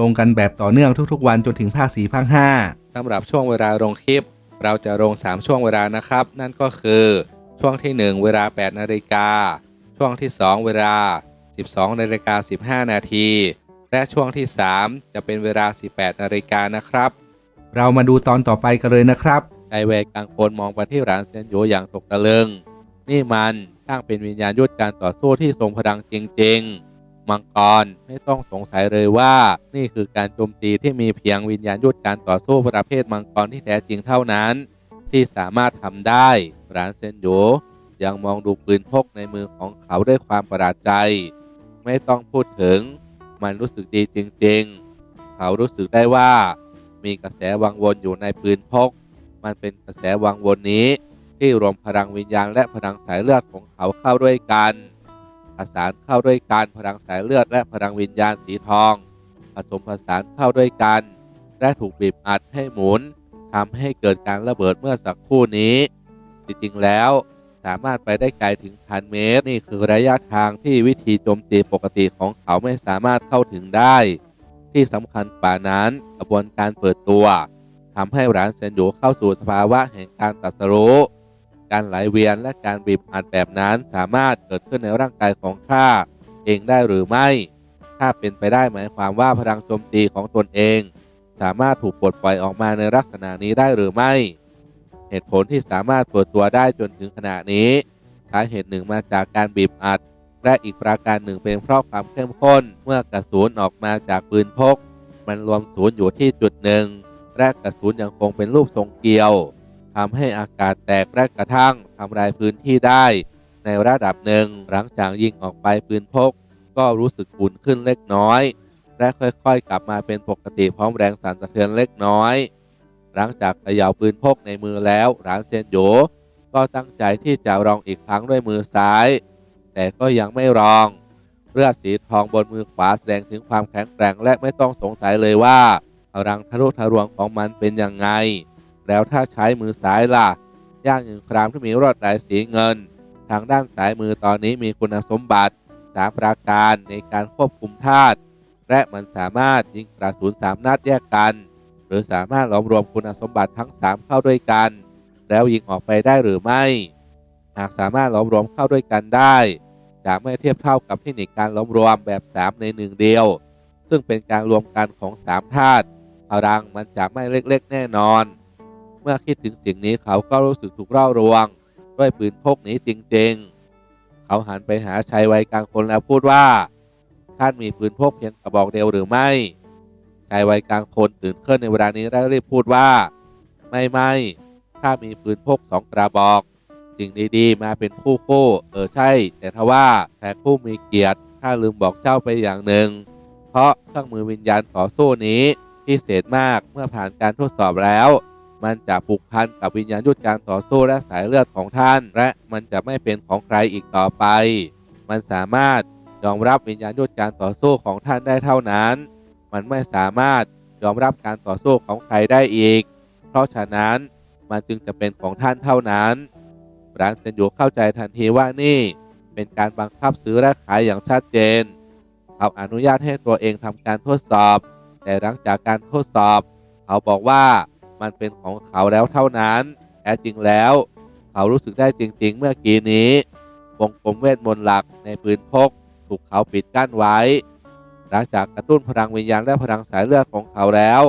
ลงกันแบบต่อเนื่องทุกๆ วันจนถึงภาค4ภาค5สำหรับช่วงเวลาลงคลิป เราจะลง 3 ช่วงเวลานะครับ นั่นก็คือช่วงที่ 1 เวลา 8 นาฬิกา ช่วงที่ 2 เวลา 12 นาฬิกา 15 นาที และช่วงที่ 3 จะเป็นเวลา 18 นาฬิกานะครับ เรามาดูตอนต่อไปกันเลยนะครับไอเวกกลางคนมองไปที่ร้านเซนโยอย่างตกตะลึง นี่มันช่างเป็นวิญญาณยุทธการต่อสู้ที่ทรงพลังจริงๆ มังกรไม่ต้องสงสัยเลยว่า นี่คือการโจมตีที่มีเพียงวิญญาณยุทธการต่อสู้ประเภทมังกรที่แท้จริงเท่านั้น ที่สามารถทำได้ร้านเซนโยยังมองดูปืนพกในมือของเขาด้วยความประหลาดใจ ไม่ต้องพูดถึง มันรู้สึกดีจริงๆ เขารู้สึกได้ว่า มีกระแสวังวนอยู่ในปืนพก มันเป็นกระแสวังวนนี้ ที่รวมพลังวิญญาณและพลังสายเลือดของเขาเข้าด้วยกัน ผสานเข้าด้วยกันพลังสายเลือดและพลังวิญญาณสีทอง ผสมผสานเข้าด้วยกัน และถูกบีบอัดให้หมุนทำให้เกิดการระเบิดเมื่อสักครู่นี้ จริงๆแล้วสามารถไปได้ไกลถึงพันเมตร นี่คือระยะทางที่วิธีโจมตีปกติของเขาไม่สามารถเข้าถึงได้ ที่สำคัญกว่านั้นกระบวนการเปิดตัวทำให้ร้านเซนโยเข้าสู่สภาวะแห่งการตรัสรู้ การไหลเวียนและการบีบอัดแบบนั้นสามารถเกิดขึ้นในร่างกายของข้าเองได้หรือไม่ ถ้าเป็นไปได้หมายความว่าพลังโจมตีของตนเอง สามารถถูกปลดปล่อยออกมาในลักษณะนี้ได้หรือไม่ เหตุผลที่สามารถเปิดตัวได้จนถึงขณะนี้สาเหตุหนึ่งมาจากการบีบอัด และอีกประการหนึ่งเป็นเพราะความเข้มข้นเมื่อกระสุนออกมาจากปืนพก มันรวมศูนย์อยู่ที่จุดหนึ่งและกระสุนยังคงเป็นรูปทรงเกลียว ทำให้อากาศแตกและกระทั่งทำลายพื้นที่ได้ ในระดับหนึ่งหลังจากยิงออกไปปืนพก ก็รู้สึกอุ่นขึ้นเล็กน้อย และค่อยๆ กลับมาเป็นปกติพร้อมแรงสั่นสะเทือนเล็กน้อย หลังจากเขย่าปืนพกในมือแล้วร้านเซนโยก็ตั้งใจที่จะลองอีกครั้งด้วยมือซ้าย แต่ก็ยังไม่ลองเลือดสีทองบนมือขวาแสดงถึงความแข็งแกร่งและไม่ต้องสงสัยเลยว่าพลังทะลุทะลวงของมันเป็นยังไง แล้วถ้าใช้มือซ้ายล่ะย่างหนึ่งครามที่มีรอดลายสีเงิน ทางด้านซ้ายมือตอนนี้มีคุณสมบัติสามประการในการควบคุมธาตุและมันสามารถยิงกระสุนสามนัดแยกกัน หรือสามารถรวมรวมคุณสมบัติทั้ง 3 เข้าด้วยกัน แล้วยิงออกไปได้หรือไม่ หากสามารถล้อมรวมเข้าด้วยกันได้จะไม่เทียบเท่ากับเทคนิคการล้อมรวมแบบ 3 ในหนึ่งเดียว ซึ่งเป็นการรวมกันของ3ธาตุพลังมันจะไม่เล็กๆ แน่นอน เมื่อคิดถึงสิ่งนี้เขาก็รู้สึกถูกเร่ารวงด้วยปืนพกนี้จริงๆ เขาหันไปหาชายวัยกลางคนแล้วพูดว่า ท่านมีปืนพกเพียงกระบอกเดียวหรือไม่ ชายวัยกลางคนตื่นขึ้นในเวลานี้และรีบพูดว่า ไม่ไม่ข้ามีปืนพกสองกระบอก สิ่งดีๆ มาเป็นคู่คู่ เออใช่ แต่ทว่าแขกผู้มีเกียรติข้าลืมบอกเจ้าไปอย่างหนึ่ง เพราะเครื่องมือวิญญาณต่อสู้นี้พิเศษมากเมื่อผ่านการทดสอบแล้ว มันจะผูกพันกับวิญญาณยุทธการต่อสู้และสายเลือดของท่าน และมันจะไม่เป็นของใครอีกต่อไป มันสามารถยอมรับวิญญาณยุทธการต่อสู้ของท่านได้เท่านั้น มันไม่สามารถยอมรับการต่อสู้ของใครได้อีก เพราะฉะนั้นมันจึงจะเป็นของท่านเท่านั้นร้านเซนยูเข้าใจทันทีว่านี่เป็นการบังคับซื้อและขายอย่างชัดเจน เขาอนุญาตให้ตัวเองทำการทดสอบ แต่หลังจากการทดสอบ เขาบอกว่า มันเป็นของเขาแล้วเท่านั้นแท้จริงแล้ว เขารู้สึกได้จริง ๆ เมื่อกี้นี้วงกลมเวทมนต์หลักในปืนพก ถูกเขาปิดกั้นไว้ หลังจากกระตุ้นพลังวิญญาณและพลังสายเลือดของเขาแล้ว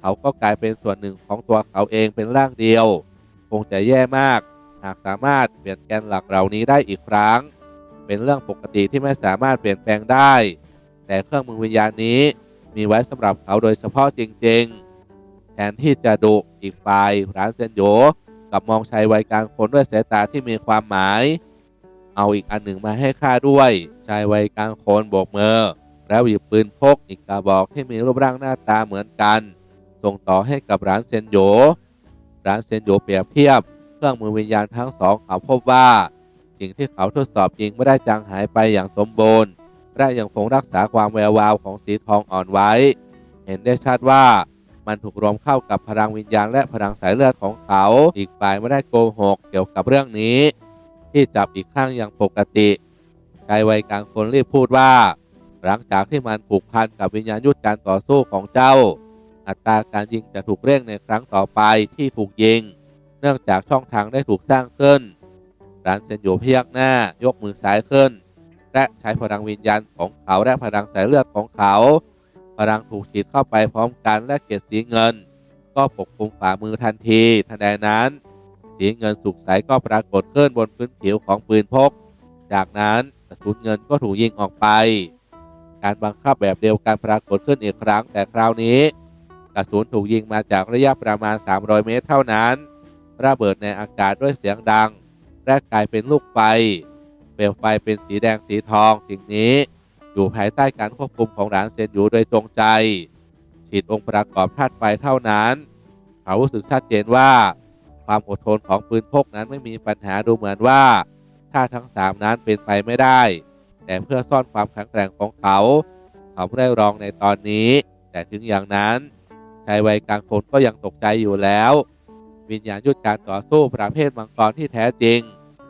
เขาก็กลายเป็นส่วนหนึ่งของตัวเขาเองเป็นร่างเดียว คงจะแย่มาก หากสามารถเปลี่ยนแกนหลักเหล่านี้ได้อีกครั้ง เป็นเรื่องปกติที่ไม่สามารถเปลี่ยนแปลงได้ แต่เครื่องมือวิญญาณนี้มีไว้สำหรับเขาโดยเฉพาะจริง ๆ แทนที่จะดุอีกฝ่ายร้านเซนโยกับมองชายวัยกลางคนด้วยสายตาที่มีความหมาย เอาอีกอันหนึ่งมาให้ข้าด้วย ชายวัยกลางคนโบกมือแล้วหยิบปืนพกอีกกระบอกที่มีรูปร่างหน้าตาเหมือนกัน ส่งต่อให้กับร้านเซนโยร้านเซนโยเปรียบเทียบ เครื่องมือวิญญาณทั้งสองเขาพบว่า สิ่งที่เขาทดสอบจริงไม่ได้จางหายไปอย่างสมบูรณ์และยังคงรักษาความแวววาวของสีทองอ่อนไว้ เห็นได้ชัดว่า มันถูกรวมเข้ากับพลังวิญญาณและพลังสายเลือดของเขา อีกฝ่ายไม่ได้โกหกเกี่ยวกับเรื่องนี้ ที่จับอีกข้างอย่างปกติชายวัยกลางคนรีบพูดว่า หลังจากที่มันผูกพันกับวิญญาณยุทธการต่อสู้ของเจ้า อัตราการยิงจะถูกเร่งในครั้งต่อไปที่ถูกยิง เนื่องจากช่องทางได้ถูกสร้างขึ้นร้านเซนโยพยักหน้ายกมือซ้ายขึ้น และใช้พลังวิญญาณของเขาและพลังสายเลือดของเขา พลังถูกฉีดเข้าไปพร้อมกันและเกล็ดสีเงิน ก็ปกคลุมฝ่ามือทันทีทันใดนั้น สีเงินสุกใสก็ปรากฏขึ้นบนพื้นผิวของปืนพก จากนั้นกระสุนเงินก็ถูกยิงออกไป การบังคับแบบเดียวกันปรากฏขึ้นอีกครั้งแต่คราวนี้ กระสุนถูกยิงมาจากระยะประมาณ 300 เมตรเท่านั้นระเบิดในอากาศด้วยเสียงดัง และกลายเป็นลูกไฟเปลวไฟเป็นสีแดงสีทองสิ่งนี้ อยู่ภายใต้การควบคุมของหลานเซนอยู่โดยตรงใจ ฉีดองค์ประกอบธาตุไฟเท่านั้น เขารู้สึกชัดเจนว่า ความอดทนของปืนพกนั้นไม่มีปัญหาดูเหมือนว่าถ้าทั้งสามนั้นเป็นไปไม่ได้ แต่เพื่อซ่อนความแข็งแกร่งของเขา เขาไม่ได้รองในตอนนี้ แต่ถึงอย่างนั้นชายวัยกลางคนก็ยังตกใจอยู่แล้ว วิญญาณยุทธการต่อสู้ประเภทมังกรที่แท้จริง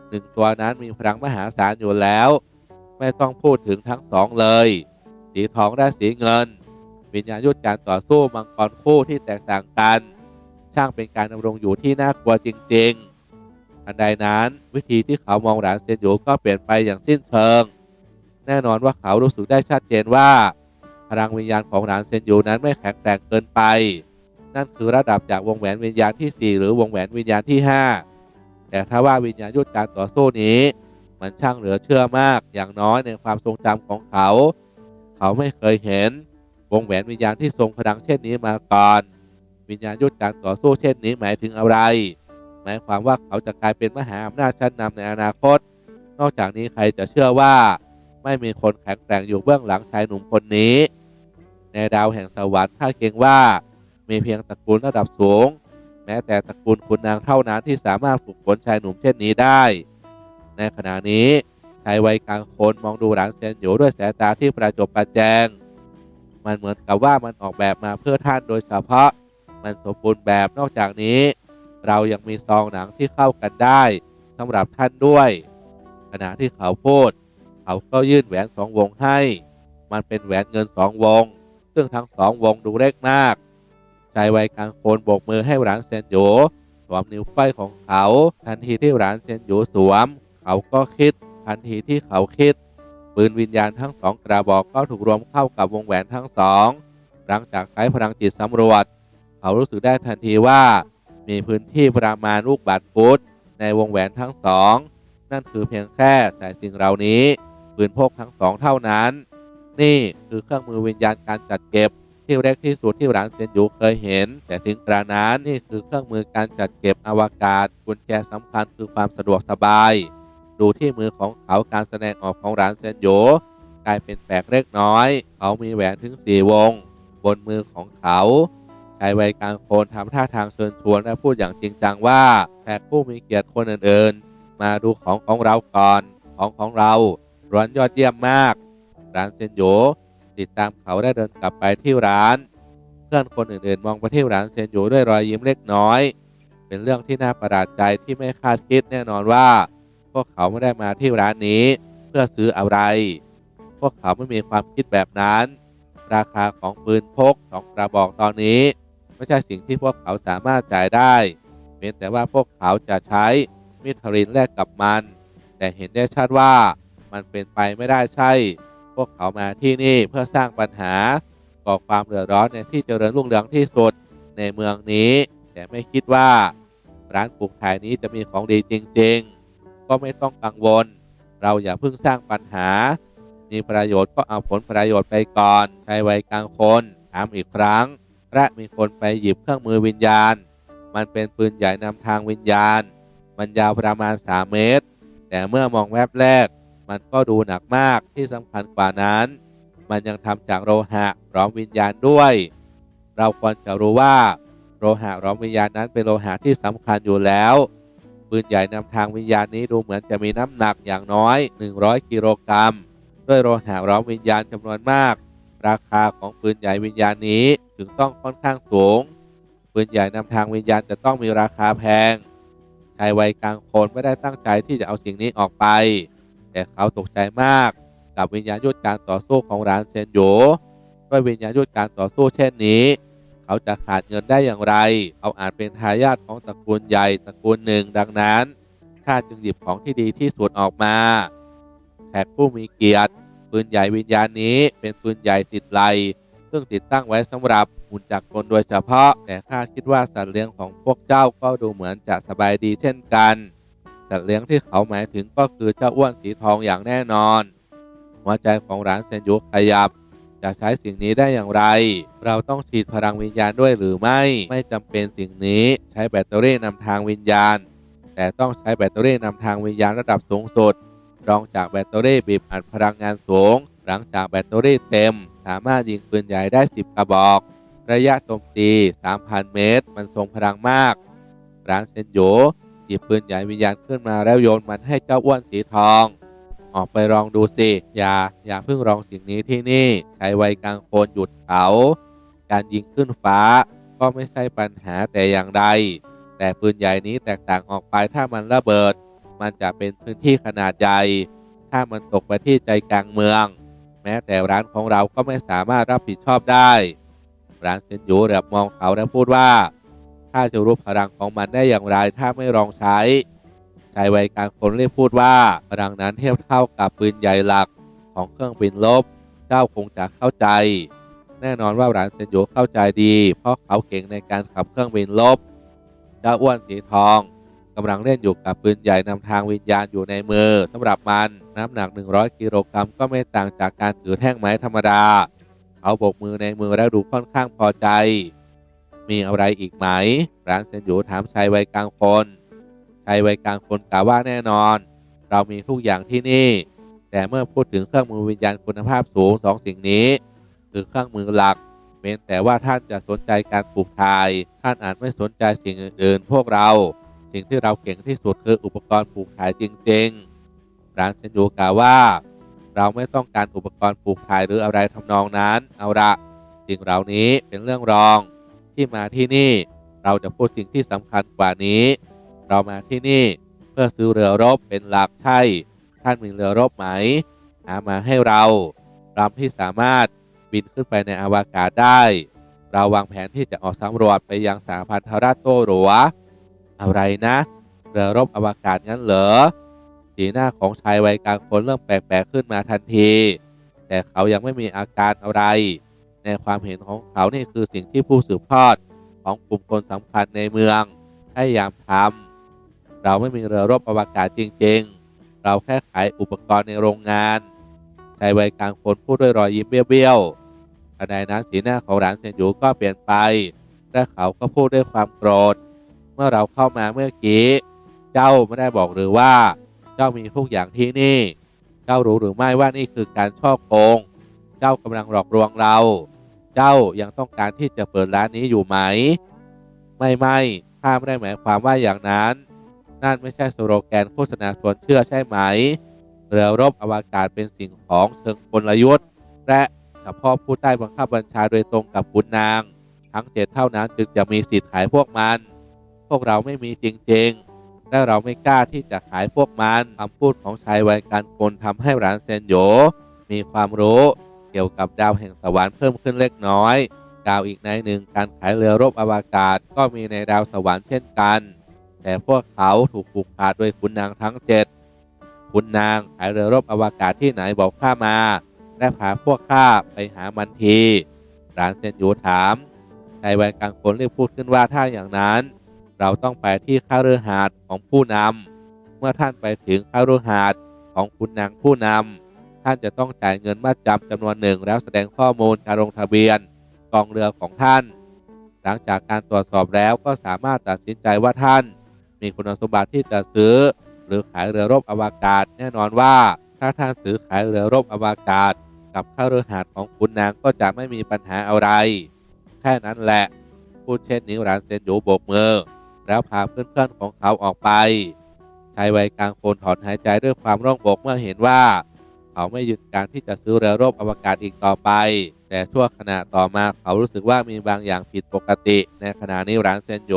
หนึ่งตัวนั้นมีพลังมหาศาลอยู่แล้ว ไม่ต้องพูดถึงทั้งสองเลย สีทองและสีเงิน วิญญาณยุทธการต่อสู้มังกรคู่ที่แตกต่างกัน ช่างเป็นการดำรงอยู่ที่น่ากลัวจริง ๆ อันใดนั้นวิธีที่เขามองหลานเซียนอยู่ก็เปลี่ยนไปอย่างสิ้นเชิง แน่นอนว่าเขารู้สึกได้ชัดเจนว่า พลังวิญญาณของหลานเซียนยูนั้นไม่แข็งแกร่งเกินไป นั่นคือระดับจากวงแหวนวิญญาณที่ 4 หรือวงแหวนวิญญาณที่ 5 แต่ถ้าว่าวิญญาณยุทธการต่อสู้นี้ มันช่างเหลือเชื่อมากอย่างน้อยในความทรงจำของเขา เขาไม่เคยเห็น วงแหวนวิญญาณที่ทรงพลังเช่นนี้มาก่อน วิญญาณยุทธการต่อสู้เช่นนี้หมายถึงอะไร หมายความว่าเขาจะกลายเป็นมหาอำนาจชั้นนำในอนาคต นอกจากนี้ใครจะเชื่อว่า ไม่มีคนแข็งแกร่งอยู่เบื้องหลังชายหนุ่มคนนี้ ในดาวแห่งสวรรค์ถ้าเกรงว่า มีเพียงตระกูลระดับสูง แม้แต่ตระกูลคุณนางเท่านั้นที่สามารถฝึกฝนชายหนุ่มเช่นนี้ได้ ในขณะนี้ชายวัยกลางคนมองดูหลานเซนอยู่ด้วยสายตาที่ประจบประแจง มันเหมือนกับว่ามันออกแบบมาเพื่อท่านโดยเฉพาะ มันสมบูรณ์แบบนอกจากนี้ เรายังมีซองหนังที่เข้ากันได้สำหรับท่านด้วย ขณะที่เขาพูด เขาก็ยื่นแหวนสองวงให้ มันเป็นแหวนเงินสองวง ซึ่งทั้งสองวงดูเล็กมากชายวัยกลางคนโบกมือให้หลานเซนโยสวมนิ้วก้อยของเขา ทันทีที่หลานเซนโยสวม เขาก็คิด ทันทีที่เขาคิด ปืนวิญญาณทั้งสองกระบอกก็ถูกรวมเข้ากับวงแหวนทั้งสอง หลังจากใช้พลังจิตสำรวจ เขารู้สึกได้ทันทีว่า มีพื้นที่ประมาณลูกบาทฟุตในวงแหวนทั้งสอง นั่นคือเพียงแค่สายสิ่งเหล่านี้ ปืนพกทั้งสองเท่านั้น นี่คือเครื่องมือวิญญาณการจัดเก็บที่เล็กที่สุดที่หลานเซนยูเคยเห็น แต่ถึงกระนั้นนี่คือเครื่องมือการจัดเก็บอวกาศ กุญแจสำคัญคือความสะดวกสบาย ดูที่มือของเขาการแสดงออกของหลานเซนโยกลายเป็นแปลกเล็กน้อย เขามีแหวนถึงสี่วง บนมือของเขาชายวัยกลางคนทำท่าทางเชิญชวนและพูดอย่างจริงจังว่าแขกผู้มีเกียรติคนอื่นๆ มาดูของของเราก่อนของของเราร้อนยอดเยี่ยมมาก ร้านเซนโยติดตามเขาได้เดินกลับไปที่ร้าน เพื่อนคนอื่นๆ มองไปที่ร้านเซนโยด้วยรอยยิ้มเล็กน้อย เป็นเรื่องที่น่าประหลาดใจที่ไม่คาดคิดแน่นอนว่า พวกเขาไม่ได้มาที่ร้านนี้ เพื่อซื้ออะไร พวกเขาไม่มีความคิดแบบนั้น ราคาของปืนพกสองกระบอกตอนนี้ ไม่ใช่สิ่งที่พวกเขาสามารถจ่ายได้เพียงแต่ว่าพวกเขาจะใช้มิทรินแลกกับมัน แต่เห็นได้ชัดว่ามันเป็นไปไม่ได้ใช่ พวกเขามาที่นี่เพื่อสร้างปัญหาก่อความเดือดร้อนในที่เจริญรุ่งเรืองที่สุดในเมืองนี้ แต่ไม่คิดว่า ร้านปลูกถ่ายนี้จะมีของดีจริง ๆ ก็ไม่ต้องกังวล เราอย่าเพิ่งสร้างปัญหา มีประโยชน์ก็เอาผลประโยชน์ไปก่อนใชายวัยกลางคนถามอีกครั้งและมีคนไปหยิบเครื่องมือวิญญาณ มันเป็นปืนใหญ่นำทางวิญญาณ มันยาวประมาณ 3 เมตร แต่เมื่อมองแวบแรก มันก็ดูหนักมากที่สำคัญกว่านั้น มันยังทำจากโลหะร้อมวิญญาณด้วย เราควรจะรู้ว่าโลหะร้อมวิญญาณนั้นเป็นโลหะที่สำคัญอยู่แล้ว ปืนใหญ่นำทางวิญญาณนี้ดูเหมือนจะมีน้ำหนักอย่างน้อย 100 กิโลกรัม ด้วยโลหะร้อมวิญญาณจำนวนมาก ราคาของปืนใหญ่วิญญาณนี้ถึงต้องค่อนข้างสูง ปืนใหญ่นำทางวิญญาณจะต้องมีราคาแพงชายวัยกลางคนไม่ได้ตั้งใจที่จะเอาสิ่งนี้ออกไป แต่เขาตกใจมากกับวิญญาณยุทธการต่อสู้ของร้านเซนโยด้วยวิญญาณยุทธการต่อสู้เช่นนี้ เขาจะขาดเงินได้อย่างไร เขาอาจเป็นทายาทของตระกูลใหญ่ตระกูลหนึ่งดังนั้นข้าจึงหยิบของที่ดีที่สุดออกมาแขกผู้มีเกียรติปืนใหญ่วิญญาณนี้เป็นปืนใหญ่ติดไหลซึ่งติดตั้งไว้สำหรับหุ่นจักรกลโดยเฉพาะ แต่ข้าคิดว่าสัตว์เลี้ยงของพวกเจ้าก็ดูเหมือนจะสบายดีเช่นกัน สัตว์เลี้ยงที่เขาหมายถึงก็คือเจ้าอ้วนสีทองอย่างแน่นอน หัวใจของร้านเซนยุขยับ จะใช้สิ่งนี้ได้อย่างไร เราต้องฉีดพลังวิญญาณด้วยหรือไม่ ไม่จำเป็นสิ่งนี้ใช้แบตเตอรี่นำทางวิญญาณ แต่ต้องใช้แบตเตอรี่นำทางวิญญาณระดับสูงสุด รองจากแบตเตอรี่บีบอัดพลังงานสูง หลังจากแบตเตอรี่เต็ม สามารถยิงปืนใหญ่ได้ 10 กระบอก ระยะโจมตี 3,000 เมตร มันทรงพลังมาก ร้านเซนโยหยิบปืนใหญ่วิญญาณขึ้นมาแล้วโยนมันให้เจ้าอ้วนสีทอง ออกไปลองดูสิ อย่า อย่าเพิ่งลองสิ่งนี้ที่นี่ชายวัยกลางคนหยุดเขา การยิงขึ้นฟ้า ก็ไม่ใช่ปัญหาแต่อย่างใด แต่ปืนใหญ่นี้แตกต่างออกไปถ้ามันระเบิด มันจะเป็นพื้นที่ขนาดใหญ่ ถ้ามันตกไปที่ใจกลางเมือง แม้แต่ร้านของเราก็ไม่สามารถรับผิดชอบได้ ร้านเซนยูเหลือบมองเขาและพูดว่า ถ้าจะรู้พลังของมันได้อย่างไรถ้าไม่ลองใช้ ชายวัยกลางคนรีบพูดว่าพลังนั้นเทียบเท่ากับปืนใหญ่หลักของเครื่องบินลบ เจ้าคงจะเข้าใจ แน่นอนว่าร้านเซนโยเข้าใจดี เพราะเขาเก่งในการขับเครื่องบินลบ เจ้าอ้วนสีทองกำลังเล่นอยู่กับปืนใหญ่นำทางวิญญาณอยู่ในมือสำหรับมันน้ำหนัก 100 กิโลกรัมก็ไม่ต่างจากการถือแท่งไม้ธรรมดา เขาโบกมือในมือแล้วดูค่อนข้างพอใจ มีอะไรอีกไหมร้านเซนโยถามชายวัยกลางคน ชายวัยกลางคนกล่าวว่าแน่นอน เรามีทุกอย่างที่นี่ แต่เมื่อพูดถึงเครื่องมือวิญญาณคุณภาพสูงสองสิ่งนี้ คือเครื่องมือหลักเป็นแต่ว่าท่านจะสนใจการปลูกถ่าย ท่านอาจไม่สนใจสิ่งอื่นพวกเรา สิ่งที่เราเก่งที่สุดคืออุปกรณ์ปลูกถ่ายจริงๆร้านเซนยูกล่าวว่า เราไม่ต้องการอุปกรณ์ปลูกถ่ายหรืออะไรทำนองนั้น เอาละสิ่งเหล่านี้เป็นเรื่องรองที่มาที่นี่เราจะพูดสิ่งที่สำคัญกว่านี้ เรามาที่นี่เพื่อซื้อเรือรบเป็นหลักใช่ ท่านมีเรือรบไหม หามาให้เราลำที่สามารถบินขึ้นไปในอวกาศได้ เราวางแผนที่จะออกสำรวจไปยังสาพันธรัฐโตหรัว อะไรนะ เรือรบอวกาศงั้นเหรอ สีหน้าของชายวัยกลางคนเริ่มแปลกๆขึ้นมาทันที แต่เขายังไม่มีอาการอะไร ในความเห็นของเขานี่คือสิ่งที่ผู้สืบทอดของกลุ่มคนสำคัญในเมืองพยายามทำ เราไม่มีเรือรบอวกาศจริง ๆ เราแค่ขายอุปกรณ์ในโรงงานชายวัยกลางคนพูดด้วยรอยยิ้มเบี้ยวๆทันใดนั้นสีหน้าของหลานเซียนหยูก็เปลี่ยนไป และเขาก็พูดด้วยความโกรธ เมื่อเราเข้ามาเมื่อกี้ เจ้าไม่ได้บอกหรือว่า เจ้ามีทุกอย่างที่นี่ เจ้ารู้หรือไม่ว่านี่คือการช่อโกง เจ้ากำลังหลอกลวงเรา เจ้ายังต้องการที่จะเปิดร้านนี้อยู่ไหม ไม่ไม่ข้าไม่ได้หมายความว่าอย่างนั้น นั่นไม่ใช่สโลแกนโฆษณาชวนเชื่อใช่ไหม เรือรบอวกาศเป็นสิ่งของเชิงกลยุทธ์ และเฉพาะผู้ใต้บังคับบัญชาโดยตรงกับขุนนาง ทั้งเจ็ดเท่านั้นจึงจะมีสิทธิ์ขายพวกมัน พวกเราไม่มีจริงๆ และเราไม่กล้าที่จะขายพวกมันคำพูดของชายวัยกลารคนทำให้ร้านเซนโยมีความรู้เกี่ยวกับดาวแห่งสวรรค์เพิ่มขึ้นเล็กน้อยกล่าวอีกในหนึ่งการขายเรือรบอวกาศก็มีในดาวสวรรค์เช่นกัน แต่พวกเขาถูกผูกขาดโดยขุนนางทั้งเจ็ดขุนนางขายเรือรบอวกาศที่ไหนบอกข้ามา และพาพวกข้าไปหามันทีรานเซนยูถามชายวัยกลางคนรีบพูดขึ้นว่าถ้าอย่างนั้น เราต้องไปที่ข้าเรือหาดของผู้นำเมื่อท่านไปถึงข้าเรือหาดของขุนนางผู้นำท่านจะต้องจ่ายเงินมาจำจำนวนหนึ่ง แล้วแสดงข้อมูลการลงทะเบียนกองเรือของท่าน หลังจากการตรวจสอบแล้วก็สามารถตัดสินใจว่าท่าน มีคุณสมบัติที่จะซื้อ หรือขายเรือรบอวกาศ แน่นอนว่าถ้าท่านซื้อขายเรือรบอวกาศ กับข้ารือหาดของขุนนางก็จะไม่มีปัญหาอะไร แค่นั้นแหละ พูดเช่นนี้หลานเซนอยู่โบกมือ แล้วพาเพื่อนๆของเขาออกไปชายวัยกลางคนถอนหายใจด้วยความร่องบกเมื่อเห็นว่า เขาไม่หยุดการที่จะซื้อเรือรบอวกาศอีกต่อไป แต่ชั่วขณะต่อมาเขารู้สึกว่ามีบางอย่างผิดปกติ ในขณะนี้ร้านเซนโย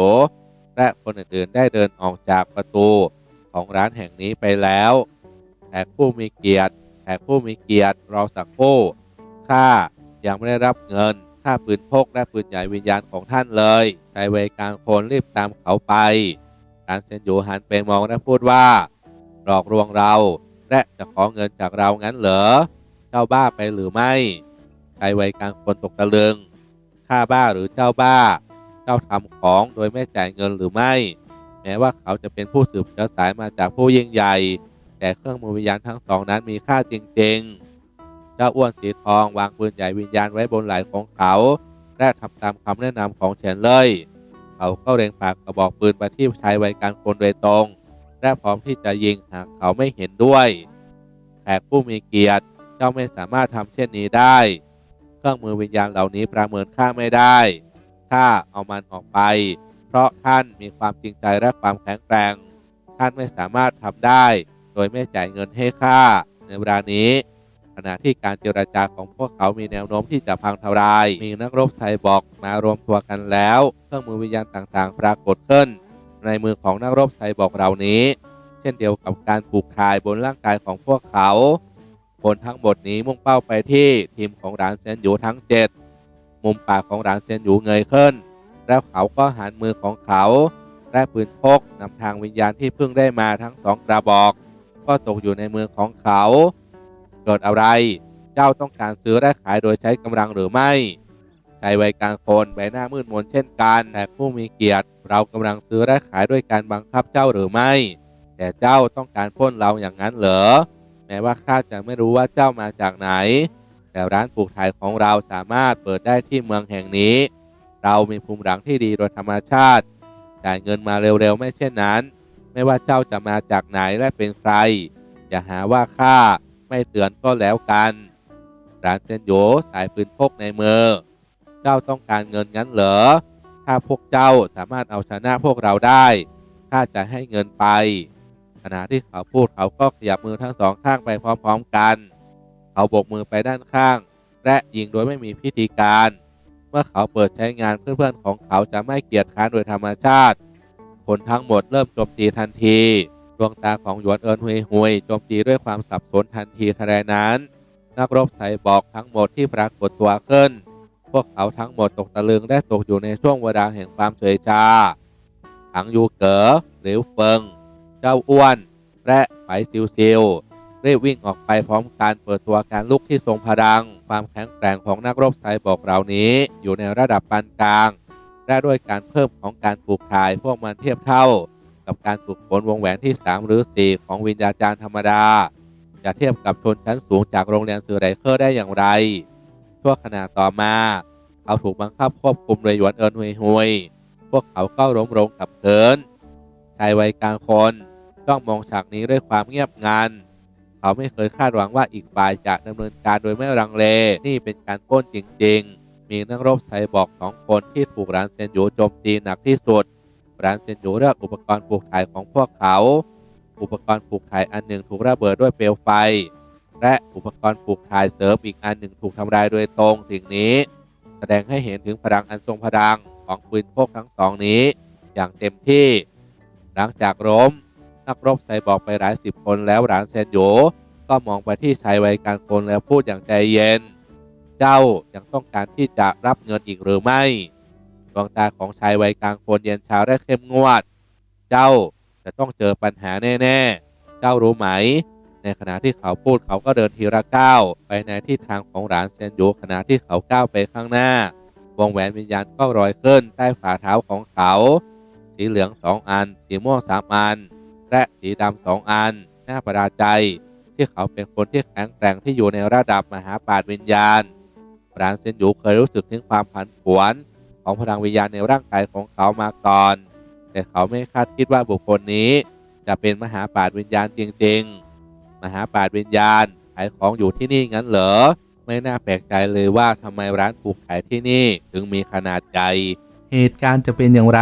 และคนอื่นๆได้เดินออกจากประตูของร้านแห่งนี้ไปแล้วแขกผู้มีเกียรติแขกผู้มีเกียรติรอสักครู่ข้ายังไม่ได้รับเงินค่าปืนพกและปืนใหญ่วิญญาณของท่านเลยชายวัยกลางคนรีบตามเขาไปร้านเซนโยหันไปมองและพูดว่า หลอกลวงเราและจะขอเงินจากเรางั้นเหรอ เจ้าบ้าไปหรือไม่ชายวัยกลางคนตกตะลึงข้าบ้าหรือเจ้าบ้า เจ้าทำของโดยไม่จ่ายเงินหรือไม่ แม้ว่าเขาจะเป็นผู้สืบเชื้อสายมาจากผู้ยิ่งใหญ่ แต่เครื่องมือวิญญาณทั้งสองนั้นมีค่าจริงๆ เจ้าอ้วนสีทองวางปืนใหญ่วิญญาณไว้บนไหล่ของเขา และทำตามคำแนะนำของเฉินเลย เขาก็เล็งปากกระบอกปืนไปที่ชายวัยกลางคนโดยตรง และพร้อมที่จะยิงหากเขาไม่เห็นด้วยแขกผู้มีเกียรติเจ้าไม่สามารถทำเช่นนี้ได้ เครื่องมือวิญญาณเหล่านี้ประเมินค่าไม่ได้ ข้าเอามันออกไป เพราะท่านมีความจริงใจและความแข็งแกร่ง ท่านไม่สามารถทำได้ โดยไม่จ่ายเงินให้ข้าในเวลานี้ ขณะที่การเจรจาของพวกเขามีแนวโน้มที่จะพังทลาย มีนักรบไซบอร์กมารวมตัวกันแล้ว เครื่องมือวิญญาณต่างๆ ปรากฏขึ้น ในมือของนักรบไซบอร์กเหล่านี้ เช่นเดียวกับการผูกคายบนร่างกายของพวกเขาคนทั้งหมดนี้มุ่งเป้าไปที่ทีมของร้านเซนอยู่ทั้งเจ็ด มุมปากของร้านเซียนหยูเงยขึ้น แล้วเขาก็หันมือของเขา และปืนพกนำทางวิญญาณที่เพิ่งได้มาทั้งสองกระบอก ก็ตกอยู่ในมือของเขา เกิดอะไร เจ้าต้องการซื้อและขายโดยใช้กำลังหรือไม่ชายวัยกลางคนใบหน้ามืดมนเช่นกัน แต่ผู้มีเกียรติ เรากำลังซื้อและขายด้วยการบังคับเจ้าหรือไม่ แต่เจ้าต้องการปล้นเราอย่างนั้นเหรอ แม้ว่าข้าจะไม่รู้ว่าเจ้ามาจากไหน แต่ร้านปลูกถ่ายของเราสามารถเปิดได้ที่เมืองแห่งนี้ เรามีภูมิหลังที่ดีโดยธรรมชาติ จ่ายเงินมาเร็วๆ ไม่เช่นนั้น ไม่ว่าเจ้าจะมาจากไหนและเป็นใคร อย่าหาว่าข้าไม่เตือนก็แล้วกัน ร้านเซนโยสายปืนพกในมือ เจ้าต้องการเงินงั้นเหรอ ถ้าพวกเจ้าสามารถเอาชนะพวกเราได้ ข้าจะให้เงินไป ขณะที่เขาพูดเขาก็ขยับมือทั้งสองข้างไปพร้อมๆกัน เขาโบกมือไปด้านข้าง และยิงโดยไม่มีพิธีการ เมื่อเขาเปิดใช้งานเพื่อนๆของเขาจะไม่เกียจค้านโดยธรรมชาติ คนทั้งหมดเริ่มโจมตีทันทีดวงตาของหยวนเอินหุยหุยโจมตีด้วยความสับสนทันทีทันใดนั้น นักรบไทยบอกทั้งหมดที่ปรากฏตัวขึ้น พวกเขาทั้งหมดตกตะลึงและตกอยู่ในช่วงเวลาแห่งความเฉยชาถังยูเก๋อหลิวเฟิง เจ้าอ้วน และไปซิวซิว รีบวิ่งออกไปพร้อมการเปิดตัวการลุกที่ทรงพลัง ความแข็งแกร่งของนักรบไซบอร์กเหล่านี้ อยู่ในระดับปานกลาง และด้วยการเพิ่มของการปลูกถ่ายพวกมันเทียบเท่า กับการฝึกฝนวงแหวนที่ 3 หรือ 4 ของวิญญาจารย์ธรรมดา จะเทียบกับชนชั้นสูงจากโรงเรียนสื่อไรเคอร์ได้อย่างไรชั่วขณะต่อมา เขาถูกบังคับควบคุมโดยหยวนเอินฮุยฮุยพวกเขาก็ล้มลงกับเคินชายวัยกลางคนจ้องมองฉากนี้ด้วยความเงียบงัน เขาไม่เคยคาดหวังว่าอีกฝ่ายจะดำเนินการโดยไม่รังเล นี่เป็นการปล้นจริง ๆ มีนักรบไทยบอกสองคนที่ถูกร้านเซนโยโจมตีหนักที่สุดร้านเซนโยเลือกอุปกรณ์ปลูกถ่ายของพวกเขา อุปกรณ์ปลูกถ่ายอันหนึ่งถูกระเบิดด้วยเปลวไฟ และอุปกรณ์ปลูกถ่ายเสริมอีกอันหนึ่งถูกทำลายโดยตรงสิ่งนี้ แสดงให้เห็นถึงพลังอันทรงพลังของปืนพวกทั้งสองนี้ อย่างเต็มที่ หลังจากล้ม นักรบไซบอร์กไปหลายสิบคนแล้วหลานเซนโยก็มองไปที่ชายวัยกลางคนแล้วพูดอย่างใจเย็น เจ้ายังต้องการที่จะรับเงินอีกหรือไม่ ดวงตาของชายวัยกลางคนเย็นชาและเข้มงวด เจ้าจะต้องเจอปัญหาแน่ ๆ เจ้ารู้ไหม ในขณะที่เขาพูดเขาก็เดินทีละก้าวไปในทิศทางของหลานเซนโยขณะที่เขาก้าวไปข้างหน้าวงแหวนวิญญาณก็ลอยขึ้นใต้ฝ่าเท้าของเขา สีเหลืองสองอัน สีม่วงสามอัน และสีดำสองอัน น่าประหลาดใจ ที่เขาเป็นคนที่แข็งแกร่งที่อยู่ในระดับมหาปราชญ์วิญญาณรานเซนยูเคยรู้สึกถึงความผันผวนของพลังวิญญาณในร่างกายของเขามาก่อน แต่เขาไม่คาดคิดว่าบุคคลนี้จะเป็นมหาปราชญ์วิญญาณจริง ๆ มหาปราชญ์วิญญาณขายของอยู่ที่นี่งั้นเหรอ ไม่น่าแปลกใจเลยว่าทำไมร้านผูกไก่ที่นี่ถึงมีขนาดใหญ่ เหตุการณ์จะเป็นอย่างไร